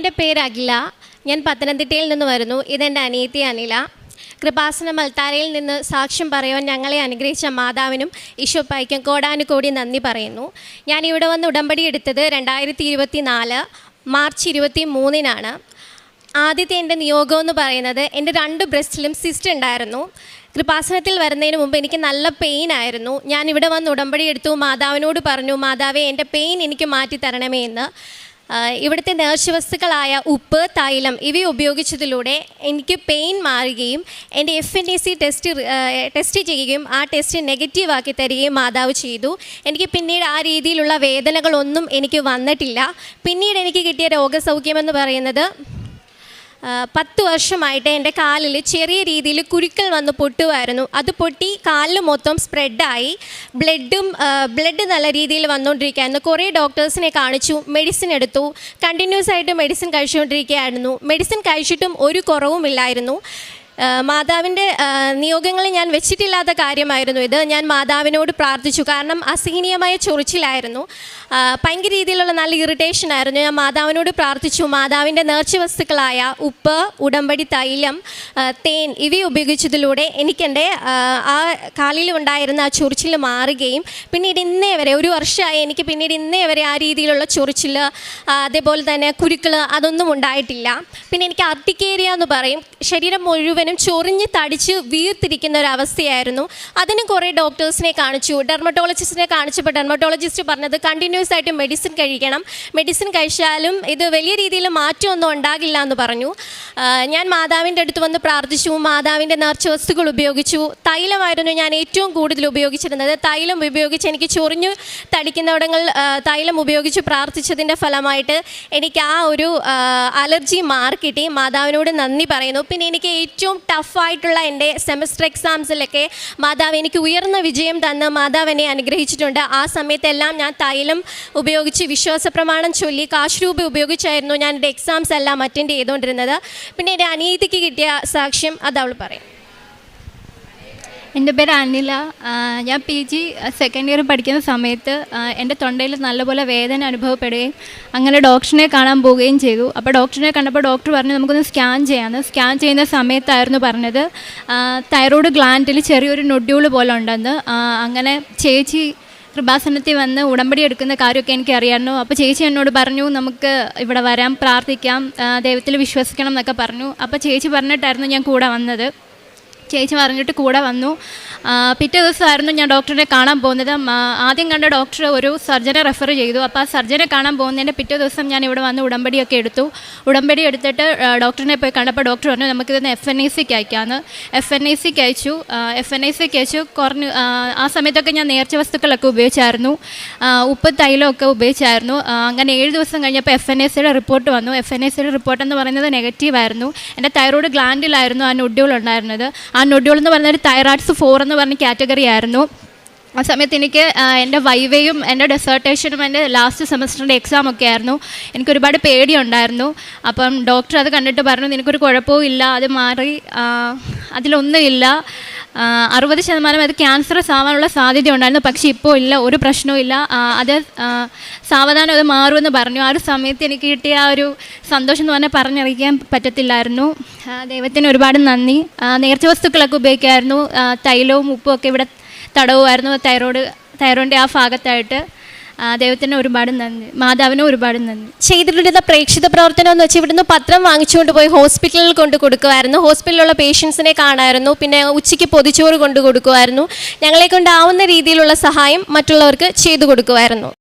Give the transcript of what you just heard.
പേര് അഖില. ഞാൻ പത്തനംതിട്ടയിൽ നിന്ന് വരുന്നു. ഇതെന്റെ അനിയത്തി അനില. കൃപാസന മൽത്താരയിൽ നിന്ന് സാക്ഷ്യം പറയുവാൻ ഞങ്ങളെ അനുഗ്രഹിച്ച മാതാവിനും ഈശോപ്പായ്ക്കും കോടാനുകോടി നന്ദി പറയുന്നു. ഞാൻ ഇവിടെ വന്ന് ഉടമ്പടി എടുത്തത് രണ്ടായിരത്തി ഇരുപത്തി നാല് മാർച്ച് ഇരുപത്തി മൂന്നിനാണ് ആദ്യത്തെ എന്റെ നിയോഗം എന്ന് പറയുന്നത് എന്റെ രണ്ട് ബ്രസ്റ്റിലും സിസ്റ്റ് ഉണ്ടായിരുന്നു. കൃപാസനത്തിൽ വരുന്നതിന് മുമ്പ് എനിക്ക് നല്ല പെയിൻ ആയിരുന്നു. ഞാൻ ഇവിടെ വന്ന് ഉടമ്പടി എടുത്തു. മാതാവിനോട് പറഞ്ഞു മാതാവേ എന്റെ പെയിൻ എനിക്ക് മാറ്റി തരണമേ എന്ന്. ഇവിടുത്തെ നേർച്ചവസ്തുക്കളായ ഉപ്പ് തൈലം ഇവ ഉപയോഗിച്ചതിലൂടെ എനിക്ക് പെയിൻ മാറുകയും എന്റെ F N A C test test ചെയ്യുകയും ആ ടെസ്റ്റ് നെഗറ്റീവ് ആക്കി തരികയും മാതാവ് ചെയ്തു. എനിക്ക് പിന്നീട് ആ രീതിയിലുള്ള വേദനകളൊന്നും എനിക്ക് വന്നിട്ടില്ല. പിന്നീട് എനിക്ക് കിട്ടിയ രോഗസൗഖ്യമെന്ന് പറയുന്നത് പത്ത് വർഷമായിട്ട് എന്റെ കാലിൽ ചെറിയ രീതിയിൽ കുരുക്കൾ വന്ന് പൊട്ടുമായിരുന്നു അത് പൊട്ടി കാലിൽ മൊത്തം സ്പ്രെഡായി ബ്ലഡും ബ്ലഡ് നല്ല രീതിയിൽ വന്നുകൊണ്ടിരിക്കുകയായിരുന്നു. കുറേ ഡോക്ടേഴ്സിനെ കാണിച്ചു മെഡിസിൻ എടുത്തു. കണ്ടിന്യൂസ് ആയിട്ട് മെഡിസിൻ കഴിച്ചുകൊണ്ടിരിക്കുകയായിരുന്നു. മെഡിസിൻ കഴിച്ചിട്ടും ഒരു കുറവുമില്ലായിരുന്നു. മാതാവിന്റെ നിയോഗങ്ങൾ ഞാൻ വെച്ചിട്ടില്ലാത്ത കാര്യമായിരുന്നു ഇത്. ഞാൻ മാതാവിനോട് പ്രാർത്ഥിച്ചു. കാരണം അസഹനീയമായ ചൊറിച്ചിലായിരുന്നു. ഭയങ്കര രീതിയിലുള്ള നല്ല ഇറിറ്റേഷൻ ആയിരുന്നു. ഞാൻ മാതാവിനോട് പ്രാർത്ഥിച്ചു. മാതാവിന്റെ നേർച്ച വസ്തുക്കളായ ഉപ്പ് ഉടമ്പടി തൈലം തേൻ ഇവ ഉപയോഗിച്ചതിലൂടെ എനിക്കെന്റെ ആ, കാലിലുണ്ടായിരുന്ന ആ ചൊറിച്ചിൽ മാറുകയും പിന്നീട് ഇന്നേ വരെ ഒരു വർഷമായി എനിക്ക് പിന്നീട് ഇന്നേ വരെ ആ രീതിയിലുള്ള ചൊറിച്ചിൽ അതേപോലെ തന്നെ കുരുക്കൾ അതൊന്നും ഉണ്ടായിട്ടില്ല. പിന്നെ എനിക്ക് അർട്ടിക്കേരിയ എന്ന് പറയും. ശരീരം മുഴുവനും ചൊറിഞ്ഞ് തടിച്ച് വീർത്തിരിക്കുന്ന ഒരു അവസ്ഥയായിരുന്നു. അതിന് കുറേ ഡോക്ടേഴ്സിനെ കാണിച്ചു. ഡെർമറ്റോളജിസ്റ്റിനെ കാണിച്ചപ്പോൾ ഡെർമറ്റോളജിസ്റ്റ് പറഞ്ഞത് കണ്ടിന്യൂസ് ആയിട്ട് മെഡിസിൻ കഴിക്കണം. മെഡിസിൻ കഴിച്ചാലും ഇത് വലിയ രീതിയിൽ മാറ്റമൊന്നും ഉണ്ടാകില്ല എന്ന് പറഞ്ഞു. ഞാൻ മാതാവിന്റെ അടുത്ത് വന്ന് പ്രാർത്ഥിച്ചു. മാതാവിന്റെ നേർച്ച വസ്തുക്കൾ ഉപയോഗിച്ചു. തൈലമായിരുന്നു ഞാൻ ഏറ്റവും കൂടുതൽ ഉപയോഗിച്ചിരുന്നത്. തൈലം ഉപയോഗിച്ച് എനിക്ക് ചൊറിഞ്ഞു തടിക്കുന്നവിടങ്ങൾ തൈലം ഉപയോഗിച്ച് പ്രാർത്ഥിച്ചതിന്റെ ഫലമായിട്ട് എനിക്ക് ആ ഒരു അലർജി മാർക്കിട്ടി മാതാവിനോട് നന്ദി പറയുന്നു. പിന്നെ എനിക്ക് ഏറ്റവും ടഫായിട്ടുള്ള എന്റെ സെമസ്റ്റർ എക്സാംസിലൊക്കെ മാതാവ് എനിക്ക് ഉയർന്ന വിജയം തന്ന് മാതാവ് എന്നെ അനുഗ്രഹിച്ചിട്ടുണ്ട്. ആ സമയത്തെല്ലാം ഞാൻ തൈലം ഉപയോഗിച്ച് വിശ്വാസ പ്രമാണം ചൊല്ലി കാശ് രൂപ ഉപയോഗിച്ചായിരുന്നു ഞാൻ എന്റെ എക്സാംസ് എല്ലാം അറ്റൻഡ് ചെയ്തുകൊണ്ടിരുന്നത്. പിന്നെ എന്റെ അനിയത്തിക്ക് കിട്ടിയ സാക്ഷ്യം അത് അവൾ പറയും. എന്റെ പേര് അനില. ഞാൻ പി ജി സെക്കൻഡ് ഇയർ പഠിക്കുന്ന സമയത്ത് എന്റെ തൊണ്ടയിൽ നല്ലപോലെ വേദന അനുഭവപ്പെടുകയും അങ്ങനെ ഡോക്ടറിനെ കാണാൻ പോവുകയും ചെയ്തു. അപ്പോൾ ഡോക്ടറിനെ കണ്ടപ്പോൾ ഡോക്ടർ പറഞ്ഞു നമുക്കൊന്ന് സ്കാൻ ചെയ്യാമെന്ന് സ്കാൻ ചെയ്യുന്ന സമയത്തായിരുന്നു പറഞ്ഞത്. തൈറോയ്ഡ് ഗ്ലാൻഡിൽ ചെറിയൊരു നൊഡ്യൂൾ പോലെ ഉണ്ടെന്ന്. അങ്ങനെ ചേച്ചി കൃപാസനത്തിൽ വന്ന് ഉടമ്പടി എടുക്കുന്ന കാര്യമൊക്കെ എനിക്ക് അറിയാമായിരുന്നു അപ്പോൾ ചേച്ചി എന്നോട് പറഞ്ഞു നമുക്ക് ഇവിടെ വരാം പ്രാർത്ഥിക്കാം ദൈവത്തിൽ വിശ്വസിക്കണം എന്നൊക്കെ പറഞ്ഞു. അപ്പോൾ ചേച്ചി പറഞ്ഞിട്ടായിരുന്നു ഞാൻ കൂടെ വന്നത്. ചേച്ചി പറഞ്ഞിട്ട് കൂടെ വന്നു. പിറ്റേ ദിവസമായിരുന്നു ഞാൻ ഡോക്ടറിനെ കാണാൻ പോകുന്നത്. ആദ്യം കണ്ട ഡോക്ടർ ഒരു സർജനെ റെഫർ ചെയ്തു. അപ്പോൾ ആ സർജനെ കാണാൻ പോകുന്നതിന്റെ പിറ്റേ ദിവസം ഞാൻ ഇവിടെ വന്ന് ഉടമ്പടിയൊക്കെ എടുത്തു. ഉടമ്പടി എടുത്തിട്ട് ഡോക്ടറിനെ പോയി കണ്ടപ്പോൾ ഡോക്ടർ പറഞ്ഞു നമുക്കിതൊന്ന് എഫ് എൻ ഐ സിക്ക് അയക്കാമെന്ന് എഫ് എൻ ഐ സിക്ക് അയച്ചു. എഫ് എൻ ഐ സിക്ക് അയച്ചു. കുറഞ്ഞു ആ സമയത്തൊക്കെ ഞാൻ നേർച്ച വസ്തുക്കളൊക്കെ ഉപയോഗിച്ചായിരുന്നു. ഉപ്പ് തൈലമൊക്കെ ഉപയോഗിച്ചായിരുന്നു. അങ്ങനെ ഏഴ് ദിവസം കഴിഞ്ഞപ്പോൾ എഫ് എൻ ഐ സിയുടെ റിപ്പോർട്ട് വന്നു. എഫ് എൻ ഐ സിയുടെ റിപ്പോർട്ട് എന്ന് പറയുന്നത് നെഗറ്റീവായിരുന്നു. എന്റെ തൈറോയ്ഡ് ഗ്ലാൻഡിലായിരുന്നു ആ നൊഡ്യൂൾ ഉണ്ടായിരുന്നത്. ആ നൊഡ്യൂൾ എന്ന് പറഞ്ഞൊരു തൈറോയിഡ്സ് ഫോർ എന്ന് പറഞ്ഞ കാറ്റഗറി ആയിരുന്നു. ആ സമയത്ത് എനിക്ക് എന്റെ വൈവയും എന്റെ ഡെസേർട്ടേഷനും എന്റെ ലാസ്റ്റ് സെമസ്റ്ററിന്റെ എക്സാം ഒക്കെ ആയിരുന്നു. എനിക്ക് ഒരുപാട് പേടിയുണ്ടായിരുന്നു അപ്പം ഡോക്ടർ അത് കണ്ടിട്ട് പറഞ്ഞു നിനക്കൊരു കുഴപ്പവും ഇല്ല അത് മാറി അതിലൊന്നുമില്ല. അറുപത് ശതമാനം അത് ക്യാൻസറസ് സാവാനുള്ള സാധ്യത ഉണ്ടായിരുന്നു പക്ഷേ ഇപ്പോൾ ഇല്ല ഒരു പ്രശ്നവും ഇല്ല. അത് സാവധാനം അത് മാറുമെന്ന് പറഞ്ഞു. ആ ഒരു സമയത്ത് എനിക്ക് കിട്ടിയ ആ ഒരു സന്തോഷം എന്ന് പറഞ്ഞാൽ പറഞ്ഞറിയിക്കാൻ പറ്റത്തില്ലായിരുന്നു. ദൈവത്തിന് ഒരുപാട് നന്ദി. നേർച്ച വസ്തുക്കളൊക്കെ ഉപയോഗിക്കുമായിരുന്നു തൈലവും ഉപ്പും ഒക്കെ ഇവിടെ തടവുമായിരുന്നു. തൈറോയ്ഡ് തൈറോയിന്റെ ആ ഭാഗത്തായിട്ട്. ദൈവത്തിന് ഒരുപാട് നന്ദി. മാതാവിനും ഒരുപാട് നന്ദി. ചെയ്തിട്ടുള്ള പ്രേക്ഷിത പ്രവർത്തനം എന്ന് വെച്ചാൽ ഇവിടുന്ന് പത്രം വാങ്ങിച്ചുകൊണ്ട് പോയി ഹോസ്പിറ്റലിൽ കൊണ്ട് കൊടുക്കുമായിരുന്നു ഹോസ്പിറ്റലിലുള്ള പേഷ്യൻസിനെ കാണാമായിരുന്നു പിന്നെ ഉച്ചയ്ക്ക് പൊതിച്ചോറ് കൊണ്ട് കൊടുക്കുമായിരുന്നു ഞങ്ങളെ കൊണ്ടാവുന്ന രീതിയിലുള്ള സഹായം മറ്റുള്ളവർക്ക് ചെയ്തു കൊടുക്കുമായിരുന്നു